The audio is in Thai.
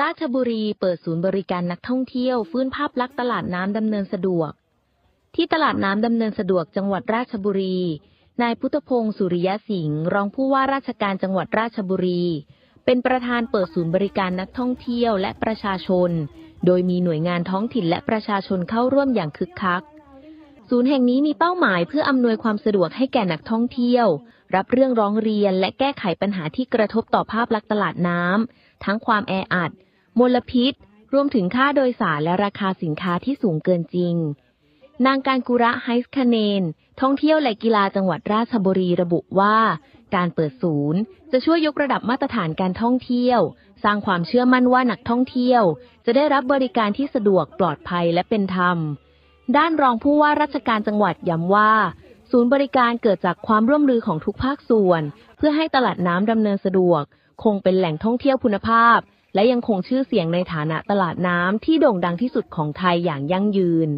ราชบุรีเปิดศูนย์บริการนักท่องเที่ยว ฟื้นภาพลักษณ์ตลาดน้ำดำเนินสะดวก ที่ตลาดน้ำดำเนินสะดวกจังหวัดราชบุรี นายพุทธพงศ์สุริยสิงห์รองผู้ว่าราชการจังหวัดราชบุรี เป็นประธานเปิดศูนย์บริการนักท่องเที่ยวและประชาชน โดยมีหน่วยงานท้องถิ่นและประชาชนเข้าร่วมอย่างคึกคัก ศูนย์แห่งนี้มีเป้าหมายเพื่ออำนวยความสะดวกให้แก่นักท่องเที่ยว รับเรื่องร้องเรียนและแก้ไขปัญหาที่กระทบต่อภาพลักษณ์ตลาดน้ำทั้งความแออัด มลพิษ รวมถึงค่าโดยสารและราคาสินค้าที่สูงเกินจริง นางการกุระไฮส์คาเนน ท่องเที่ยวและกีฬาจังหวัดราชบุรีระบุว่า การเปิดศูนย์ จะช่วยยกระดับมาตรฐานการท่องเที่ยว สร้างความเชื่อมั่นว่านักท่องเที่ยว จะได้รับบริการที่สะดวกปลอดภัยและเป็นธรรม ด้านรองผู้ว่าราชการจังหวัดย้ำว่าศูนย์บริการเกิดจากความร่วมมือของทุกภาคส่วน เพื่อให้ตลาดน้ำดำเนินสะดวก คงเป็นแหล่งท่องเที่ยวคุณภาพ และยังคงชื่อเสียงในฐานะตลาดน้ำที่โด่งดังที่สุดของไทยอย่างยั่งยืน